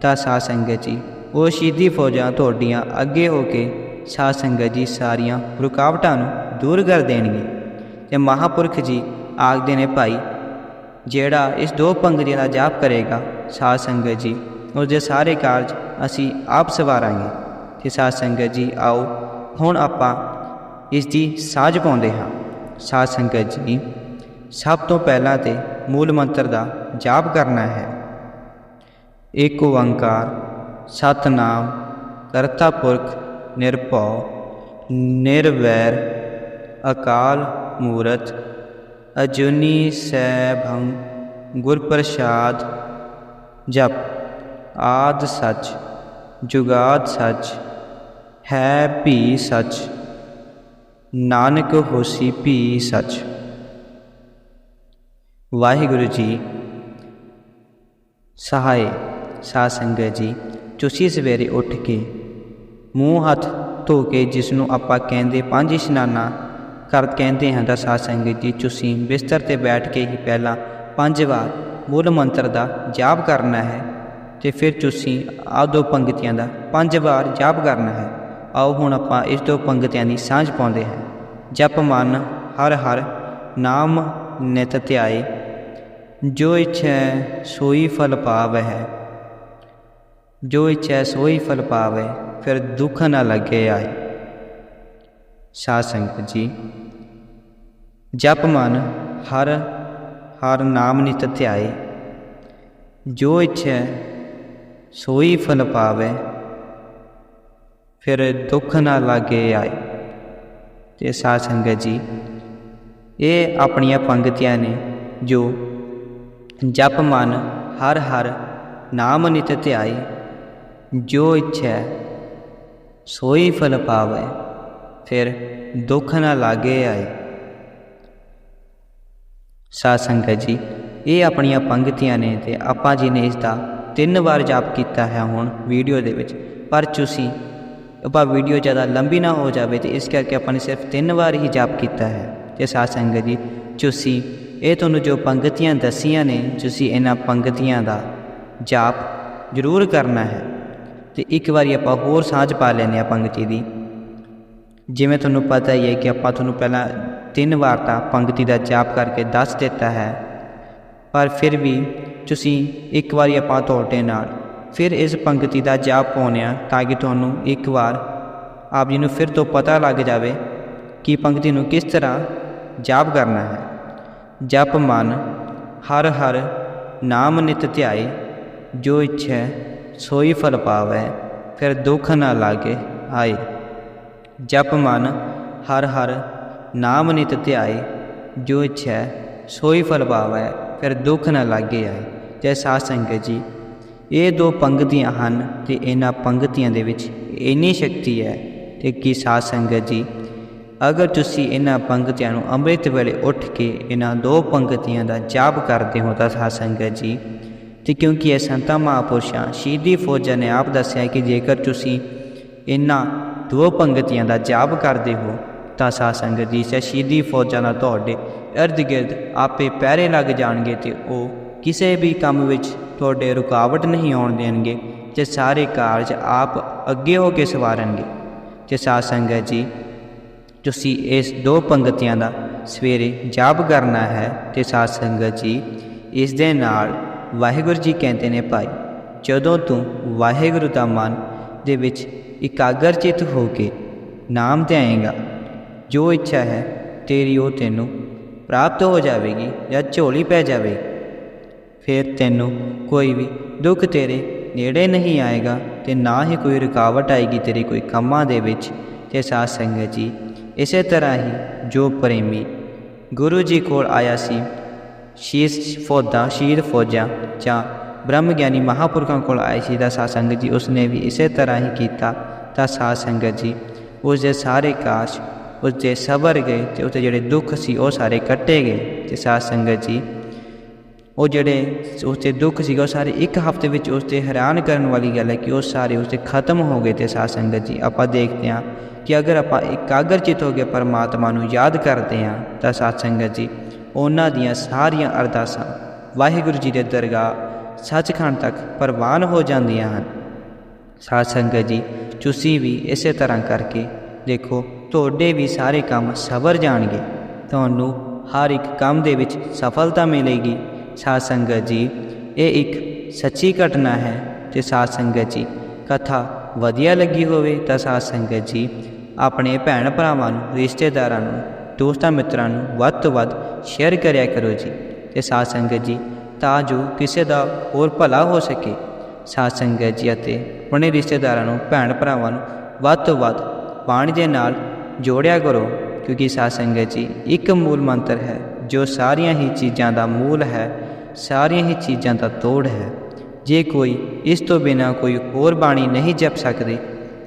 ਤਾਂ ਸਾਧ ਸੰਗਤ ਜੀ ਉਹ ਸ਼ਹੀਦੀ ਫੌਜਾਂ ਤੁਹਾਡੀਆਂ ਅੱਗੇ ਹੋ ਕੇ ਸਾਧ ਸੰਗਤ ਜੀ ਸਾਰੀਆਂ ਰੁਕਾਵਟਾਂ ਨੂੰ ਦੂਰ ਕਰ ਦੇਣਗੇ। ਤੇ ਮਹਾਪੁਰਖ ਜੀ ਆਖਦੇ ਨੇ, ਭਾਈ, ਜਿਹੜਾ ਇਸ ਦੋ ਪੰਗਤੀਆਂ ਦਾ ਜਾਪ ਕਰੇਗਾ ਸਾਧ ਸੰਗਤ ਜੀ ਉਸ ਦੇ ਸਾਰੇ ਕਾਰਜ ਅਸੀਂ ਆਪ ਸਵਾਰਾਂਗੇ। ਤੇ ਸਾਧ ਸੰਗਤ ਜੀ, ਆਓ, ਹੁਣ ਆਪਾਂ ਇਸ ਦੀ ਸਾਜ ਪਾਉਂਦੇ ਹਾਂ। ਸਾਧ ਸੰਗਤ ਜੀ, ਸਭ ਤੋਂ ਪਹਿਲਾਂ ਤੇ ਮੂਲ ਮੰਤਰ ਦਾ ਜਾਪ ਕਰਨਾ ਹੈ। ਏਕ ਓੰਕਾਰ ਸਤਨਾਮ, ਕਰਤਾ ਪੁਰਖ, ਨਿਰਭਉ, ਨਿਰਵੈਰ, ਅਕਾਲ ਮੂਰਤ, ਅਜੂਨੀ ਸੈਭੰ ਗੁਰ ਪ੍ਰਸਾਦ ਜਪ, ਆਦ ਸੱਚ, ਜੁਗਾਦ ਸੱਚ, ਹੈ ਭੀ ਸੱਚ, ਨਾਨਕ ਹੋਸੀ ਭੀ ਸੱਚ। ਵਾਹਿਗੁਰੂ ਜੀ ਸਹਾਏ ਸਾਧ ਸੰਗਤ ਜੀ ਤੁਸੀਂ ਸਵੇਰੇ ਉੱਠ ਕੇ ਮੂੰਹ ਹੱਥ ਧੋ ਕੇ ਜਿਸ ਨੂੰ ਆਪਾਂ ਕਹਿੰਦੇ ਪੰਜ ਇਸ਼ਨਾਨਾ ਕਰ ਕਹਿੰਦੇ ਹਾਂ ਤਾਂ ਸਾਧ ਸੰਗਤ ਜੀ, ਤੁਸੀਂ ਬਿਸਤਰ ਤੇ ਬੈਠ ਕੇ ਹੀ ਪਹਿਲਾਂ ਪੰਜ ਵਾਰ ਮੂਲ ਮੰਤਰ ਦਾ ਜਾਪ ਕਰਨਾ ਹੈ ਤੇ ਫਿਰ ਤੁਸੀਂ ਆ ਦੋ ਪੰਕਤੀਆਂ ਦਾ ਪੰਜ ਵਾਰ ਜਾਪ ਕਰਨਾ ਹੈ। ਆਓ ਹੁਣ ਆਪਾਂ ਇਸ ਦੋ ਪੰਕਤੀਆਂ ਦੀ ਸਾਂਝ ਪਾਉਂਦੇ ਹਾਂ। ਜਪ ਮਨ ਹਰ ਹਰ ਨਾਮ ਨਿਤ ਧਿਆਏ, ਜੋ ਇੱਛੈ ਸੋਈ ਫਲ ਪਾਵੈ ਜੋ ਇੱਛੈ ਸੋਈ ਫਲ ਪਾਵੇ, ਫਿਰ ਦੁੱਖ ਨਾ ਲੱਗੇ ਆਏ। ਸਾਧ ਸੰਗਤ ਜੀ, ਜਪ ਮਨ ਹਰ ਹਰ ਨਾਮ ਨਿਤ ਧਿਆਏ। ਜੋ ਇੱਛੈ ਸੋਈ ਫਲ ਪਾਵੇ, ਫਿਰ ਦੁੱਖ ਨਾ ਲਾਗੇ ਆਏ। ਤੇ ਸਾਧ ਸੰਗਤ ਜੀ, ਇਹ ਆਪਣੀਆਂ ਪੰਗਤੀਆਂ ਨੇ ਜੋ ਜਪ ਮਨ ਹਰ ਹਰ ਨਾਮ ਨਿਤ ਧਿਆਏ। ਜੋ ਇੱਛਾ, ਸੋਈ ਫਲ ਪਾਵੇ, ਫਿਰ ਦੁੱਖ ਨਾ ਲਾਗੇ ਆਏ। ਸਾਧ ਸੰਗਤ ਜੀ, ਇਹ ਆਪਣੀਆਂ ਪੰਗਤੀਆਂ ਨੇ ਤੇ ਆਪਾਂ ਜੀ ਨੇ ਇਸ ਦਾ ਤਿੰਨ ਵਾਰ ਜਾਪ ਕੀਤਾ ਹੈ ਹੁਣ ਵੀਡੀਓ ਦੇ ਵਿੱਚ, ਪਰ ਤੁਸੀਂ, ਆਪਾਂ ਵੀਡੀਓ ਜ਼ਿਆਦਾ ਲੰਬੀ ਨਾ ਹੋ ਜਾਵੇ ਤੇ ਇਸ ਕਰਕੇ ਆਪਾਂ ਨੇ ਸਿਰਫ ਤਿੰਨ ਵਾਰ ਹੀ ਜਾਪ ਕੀਤਾ ਹੈ। ਤੇ ਸਾਧ ਸੰਗਤ ਜੀ, ਤੁਸੀਂ ਇਹ ਤੁਹਾਨੂੰ ਜੋ ਪੰਗਤੀਆਂ ਦਸੀਆਂ ਨੇ, ਤੁਸੀਂ ਇਹਨਾਂ ਪੰਗਤੀਆਂ ਦਾ ਜਾਪ ਜ਼ਰੂਰ ਕਰਨਾ ਹੈ। ਤੇ ਇੱਕ ਵਾਰੀ ਆਪਾਂ ਹੋਰ ਸਾਂਝ ਪਾ ਲੈਨੇ ਆ ਪੰਕਤੀ ਦੀ। ਜਿਵੇਂ ਤੁਹਾਨੂੰ ਪਤਾ ਹੀ ਹੈ ਕਿ ਆਪਾਂ ਤੁਹਾਨੂੰ ਪਹਿਲਾਂ ਤਿੰਨ ਵਾਰ ਤਾਂ ਪੰਕਤੀ ਦਾ ਜਾਪ ਕਰਕੇ ਦੱਸ ਦਿੱਤਾ ਹੈ। ਪਰ ਫਿਰ ਵੀ ਤੁਸੀਂ ਇੱਕ ਵਾਰੀ ਆਪਾਂ ਤੁਹਾਡੇ ਨਾਲ ਫਿਰ ਇਸ ਪੰਕਤੀ ਦਾ ਜਾਪ ਪਾਉਣਿਆ ਤਾਂ ਕਿ ਤੁਹਾਨੂੰ ਇੱਕ ਵਾਰ ਆਪ ਜੀ ਨੂੰ ਫਿਰ ਤੋਂ ਪਤਾ ਲੱਗ ਜਾਵੇ ਕਿ ਪੰਕਤੀ ਨੂੰ ਕਿਸ ਤਰ੍ਹਾਂ ਜਾਪ ਕਰਨਾ ਹੈ। ਜਪ ਮਨ ਹਰ ਹਰ ਨਾਮ ਨਿਤ ਧਿਆਏ ਜੋ ਇੱਛਾ ਸੋਈ ਫਲ ਪਾਵੈ, ਫਿਰ ਦੁੱਖ ਨਾ ਲਾਗੇ ਆਏ। ਜਪ ਮਨ ਹਰ ਹਰ ਨਾਮ ਨਿਤ ਧਿਆਏ, ਜੋ ਇੱਛੈ ਸੋਈ ਫਲ ਪਾਵੈ, ਫਿਰ ਦੁੱਖ ਨਾ ਲਾਗੇ ਆਏ। ਜੈ ਸਾਧ ਸੰਗਤ ਜੀ, ਇਹ ਦੋ ਪੰਗਤੀਆਂ ਹਨ ਤੇ ਇਹਨਾਂ ਪੰਗਤੀਆਂ ਦੇ ਵਿੱਚ ਇੰਨੀ ਸ਼ਕਤੀ ਹੈ ਤੇ ਕੀ ਸਾਧ ਸੰਗਤ ਜੀ, ਅਗਰ ਤੁਸੀਂ ਇਹਨਾਂ ਪੰਗਤੀਆਂ ਨੂੰ ਅੰਮ੍ਰਿਤ ਵੇਲੇ ਉੱਠ ਕੇ ਇਹਨਾਂ ਦੋ ਪੰਗਤੀਆਂ ਦਾ ਜਾਪ ਕਰਦੇ ਹੋ ਤਾਂ ਸਾਧ ਸੰਗਤ ਜੀ ਤੇ ਕਿਉਂਕਿ ਇਹ ਸੰਤਾਂ ਮਹਾਂਪੁਰਸ਼ਾਂ ਸ਼ਹੀਦੀ ਫੌਜਾਂ ਨੇ ਆਪ ਦੱਸਿਆ ਕਿ ਜੇਕਰ ਤੁਸੀਂ ਇਹਨਾਂ ਦੋ ਪੰਗਤੀਆਂ ਦਾ ਜਾਪ ਕਰਦੇ ਹੋ, ਤਾਂ ਸਾਧ ਸੰਗਤ ਜੀ ਸੇ ਸ਼ਹੀਦੀ ਫੌਜਾਂ ਨਾਲ ਤੁਹਾਡੇ ਇਰਦ ਗਿਰਦ ਆਪੇ ਪੈਰੇ ਲੱਗ ਜਾਣਗੇ ਤੇ ਉਹ ਕਿਸੇ ਵੀ ਕੰਮ ਵਿੱਚ ਤੁਹਾਡੇ ਰੁਕਾਵਟ ਨਹੀਂ ਆਉਣ ਦੇਣਗੇ ਤੇ ਸਾਰੇ ਕਾਰਜ ਆਪ ਅੱਗੇ ਹੋ ਕੇ ਸਵਾਰਨਗੇ। ਤੇ ਸਾਧ ਸੰਗਤ ਜੀ, ਤੁਸੀਂ ਇਸ ਦੋ ਪੰਗਤੀਆਂ ਦਾ ਸਵੇਰੇ ਜਾਪ ਕਰਨਾ ਹੈ ਤੇ ਸਾਧ ਸੰਗਤ ਜੀ, ਇਸ ਦੇ ਨਾਲ ਵਾਹਿਗੁਰੂ ਜੀ ਕਹਿੰਦੇ ਨੇ, ਭਾਈ, ਜਦੋਂ ਤੂੰ ਵਾਹਿਗੁਰੂ ਦਾ ਮਨ ਦੇ ਵਿੱਚ ਇਕਾਗਰ ਚਿਤ ਹੋ ਕੇ ਨਾਮ 'ਤੇ ਆਏਗਾ, ਜੋ ਇੱਛਾ ਹੈ ਤੇਰੀ ਉਹ ਤੈਨੂੰ ਪ੍ਰਾਪਤ ਹੋ ਜਾਵੇਗੀ ਜਾਂ ਝੋਲੀ ਪੈ ਜਾਵੇ ਫਿਰ ਤੈਨੂੰ ਕੋਈ ਵੀ ਦੁੱਖ ਤੇਰੇ ਨੇੜੇ ਨਹੀਂ ਆਏਗਾ ਤੇ ਨਾ ਹੀ ਕੋਈ ਰੁਕਾਵਟ ਆਏਗੀ ਤੇਰੇ ਕੋਈ ਕੰਮਾਂ ਦੇ ਵਿੱਚ ਤੇ ਸਾਧ ਸੰਗਤ ਜੀ, ਇਸੇ ਤਰ੍ਹਾਂ ਹੀ ਜੋ ਪ੍ਰੇਮੀ ਗੁਰੂ ਜੀ ਕੋਲ ਆਇਆ ਸੀ ਸ਼ੀਸ਼ ਫੌਜਾਂ ਸ਼ੀਰ ਫੌਜਾਂ ਜਾਂ ਬ੍ਰਹਮ ਗਿਆਨੀ ਮਹਾਪੁਰਖਾਂ ਕੋਲ ਆਏ ਸੀ ਤਾਂ ਸਾਧ ਸੰਗਤ ਜੀ ਉਸਨੇ ਵੀ ਇਸੇ ਤਰ੍ਹਾਂ ਹੀ ਕੀਤਾ ਤਾਂ ਸਾਧ ਸੰਗਤ ਜੀ ਉਸ ਦੇ ਸਾਰੇ ਕਾਸ਼ ਉਸ ਦੇ ਸਬਰ ਗਏ ਤੇ ਉਸਦੇ ਜਿਹੜੇ ਦੁੱਖ ਸੀ ਉਹ ਸਾਰੇ ਕੱਟੇ ਗਏ ਤੇ ਸਾਧ ਸੰਗਤ ਜੀ ਉਹ ਜਿਹੜੇ ਉਸ ਦੇ ਦੁੱਖ ਸੀਗਾ ਉਹ ਸਾਰੇ ਇੱਕ ਹਫ਼ਤੇ ਵਿੱਚ ਉਸ ਤੇ ਹੈਰਾਨ ਕਰਨ ਵਾਲੀ ਗੱਲ ਹੈ ਕਿ ਉਹ ਸਾਰੇ ਉਸ ਦੇ ਖਤਮ ਹੋ ਗਏ ਤੇ ਸਾਧ ਸੰਗਤ ਜੀ ਆਪਾਂ ਦੇਖਦੇ ਹਾਂ ਕਿ ਅਗਰ ਆਪਾਂ ਇਕਾਗਰਚਿਤ ਹੋ ਕੇ ਪਰਮਾਤਮਾ ਨੂੰ ਯਾਦ ਕਰਦੇ ਹਾਂ ਤਾਂ ਸਾਧ ਸੰਗਤ ਜੀ ਉਹਨਾਂ ਦੀਆਂ ਸਾਰੀਆਂ ਅਰਦਾਸਾਂ ਵਾਹਿਗੁਰੂ ਜੀ ਦੇ ਦਰਗਾਹ ਸੱਚਖੰਡ ਤੱਕ ਪ੍ਰਵਾਨ ਹੋ ਜਾਂਦੀਆਂ ਹਨ। ਸਾਧ ਸੰਗਤ ਜੀ, ਤੁਸੀਂ ਵੀ ਇਸੇ ਤਰ੍ਹਾਂ ਕਰਕੇ ਦੇਖੋ, ਤੁਹਾਡੇ ਵੀ ਸਾਰੇ ਕੰਮ ਸਵਰ ਜਾਣਗੇ। ਤੁਹਾਨੂੰ ਹਰ ਇੱਕ ਕੰਮ ਦੇ ਵਿੱਚ ਸਫਲਤਾ ਮਿਲੇਗੀ। ਸਾਧ ਸੰਗਤ ਜੀ, ਇਹ ਇੱਕ ਸੱਚੀ ਘਟਨਾ ਹੈ ਤੇ ਸਾਧ ਸੰਗਤ ਜੀ ਕਥਾ ਵਧੀਆ ਲੱਗੀ ਹੋਵੇ ਤਾਂ ਸਾਧ ਸੰਗਤ ਜੀ ਆਪਣੇ ਭੈਣ ਭਰਾਵਾਂ ਨੂੰ, ਰਿਸ਼ਤੇਦਾਰਾਂ ਨੂੰ, ਦੋਸਤਾਂ ਮਿੱਤਰਾਂ ਨੂੰ ਵੱਧ ਤੋਂ ਵੱਧ ਸ਼ੇਅਰ ਕਰਿਆ ਕਰੋ ਜੀ। ਤੇ ਸਾਧ ਸੰਗਤ ਜੀ, ਤਾਂ ਜੋ ਕਿਸੇ ਦਾ ਹੋਰ ਭਲਾ ਹੋ ਸਕੇ। ਸਾਧ ਸੰਗਤ ਜੀ ਅਤੇ ਆਪਣੇ ਰਿਸ਼ਤੇਦਾਰਾਂ ਨੂੰ, ਭੈਣ ਭਰਾਵਾਂ ਨੂੰ ਵੱਧ ਤੋਂ ਵੱਧ ਬਾਣੀ ਦੇ ਨਾਲ ਜੋੜਿਆ ਕਰੋ, ਕਿਉਂਕਿ ਸਾਧ ਸੰਗਤ ਜੀ ਇੱਕ ਮੂਲ ਮੰਤਰ ਹੈ, ਜੋ ਸਾਰੀਆਂ ਹੀ ਚੀਜ਼ਾਂ ਦਾ ਮੂਲ ਹੈ, ਸਾਰੀਆਂ ਹੀ ਚੀਜ਼ਾਂ ਦਾ ਤੋੜ ਹੈ। ਜੇ ਕੋਈ ਇਸ ਤੋਂ ਬਿਨਾ ਕੋਈ ਹੋਰ ਬਾਣੀ ਨਹੀਂ ਜਪ ਸਕਦੇ,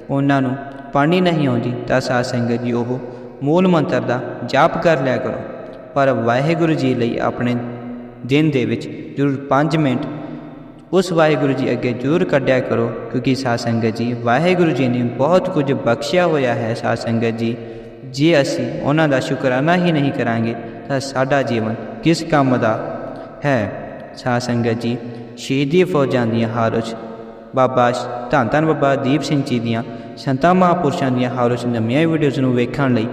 ਉਹਨਾਂ ਨੂੰ ਪਾਣੀ ਨਹੀਂ ਆਉਂਦੀ, ਤਾਂ ਸਾਧ ਸੰਗਤ ਜੀ ਉਹ ਮੂਲ ਮੰਤਰ ਦਾ ਜਾਪ ਕਰ ਲਿਆ ਕਰੋ। ਪਰ ਵਾਹਿਗੁਰੂ ਜੀ ਲਈ ਆਪਣੇ ਦਿਨ ਦੇ ਵਿੱਚ ਜ਼ਰੂਰ 5 ਮਿੰਟ ਉਸ ਵਾਹਿਗੁਰੂ ਜੀ ਅੱਗੇ ਜ਼ਰੂਰ ਕੱਢਿਆ ਕਰੋ, ਕਿਉਂਕਿ ਸਾਧ ਸੰਗਤ ਜੀ, ਵਾਹਿਗੁਰੂ ਜੀ ਨੇ ਬਹੁਤ ਕੁਝ ਬਖਸ਼ਿਆ ਹੋਇਆ ਹੈ ਸਾਧ ਸੰਗਤ ਜੀ। ਜੇ ਅਸੀਂ ਉਹਨਾਂ ਦਾ ਸ਼ੁਕਰਾਨਾ ਹੀ ਨਹੀਂ ਕਰਾਂਗੇ, ਤਾਂ ਸਾਡਾ ਜੀਵਨ ਕਿਸ ਕੰਮ ਦਾ ਹੈ? ਸਾਧ ਸੰਗਤ ਜੀ, ਸ਼ਹੀਦੀ ਫੌਜਾਂ ਦੀਆਂ ਹਾਰਜ ਬਾਬਾ ਧੰਨ ਧੰਨ ਬਾਬਾ ਦੀਪ ਸਿੰਘ ਜੀ ਦੀਆਂ ਸੰਤਾਂ ਮਹਾਂਪੁਰਸ਼ਾਂ ਦੀਆਂ ਹਾਰਜ ਨਵੀਆਂ ਵੀਡੀਓਜ਼ ਨੂੰ ਵੇਖਣ ਲਈ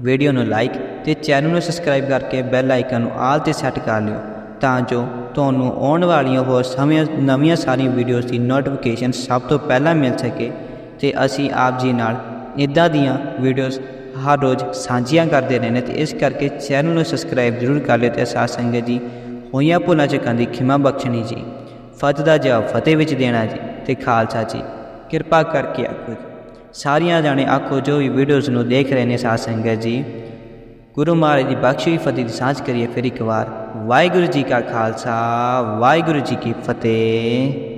ਵੀਡੀਓ ਨੂੰ ਲਾਈਕ ਤੇ ਚੈਨਲ ਨੂੰ ਸਬਸਕ੍ਰਾਈਬ ਕਰਕੇ ਬੈਲ ਆਈਕਨ ਨੂੰ ਆਲ ਤੇ ਸੈੱਟ ਕਰ ਲਿਓ ਤਾਂ ਜੋ ਤੁਹਾਨੂੰ ਆਉਣ ਵਾਲੀਆਂ ਹੋਰ ਸਮੇਂ ਨਵੀਆਂ ਸਾਰੀਆਂ ਵੀਡੀਓਜ਼ ਦੀ ਨੋਟੀਫਿਕੇਸ਼ਨ ਸਭ ਤੋਂ ਪਹਿਲਾਂ ਮਿਲ ਸਕੇ ਤੇ ਅਸੀਂ ਆਪ ਜੀ ਨਾਲ ਇਦਾਂ ਦੀਆਂ ਵੀਡੀਓਜ਼ ਹਰ ਰੋਜ਼ ਸਾਂਝੀਆਂ ਕਰਦੇ ਰਹਿੰਦੇ ਤੇ ਇਸ ਕਰਕੇ ਚੈਨਲ ਨੂੰ ਸਬਸਕ੍ਰਾਈਬ ਜ਼ਰੂਰ ਕਰ ਲਿਓ ਤੇ ਸਾਧ ਸੰਗਤ ਜੀ, ਹੋਈਆਂ ਭੁੱਲਾਂ ਚੱਕਾਂ ਦੀ ਖਿਮਾ ਬਖਸ਼ਣੀ ਜੀ। ਫਤਿਹ ਦਾ ਜਵਾਬ ਫਤਿਹ ਵਿੱਚ ਦੇਣਾ ਜੀ ਤੇ ਖਾਲਸਾ ਜੀ, ਕਿਰਪਾ ਕਰਕੇ ਆਖੋ ਸਾਰੀਆਂ ਜਾਣੇ ਆਖੋ ਜੋ ਵੀ ਵੀਡੀਓਜ਼ ਨੂੰ ਦੇਖ ਰਹੇ ਨੇ ਸਾਧ ਸੰਗਤ ਜੀ, ਗੁਰੂ ਮਹਾਰਾਜ ਦੀ ਬਖਸ਼ੀ ਫਤਿਹ ਦੀ ਸਾਂਝ ਕਰੀਏ ਫਿਰ ਇੱਕ ਵਾਰ। ਵਾਹਿਗੁਰੂ ਜੀ ਕਾ ਖਾਲਸਾ, ਵਾਹਿਗੁਰੂ ਜੀ ਕੀ ਫਤਿਹ।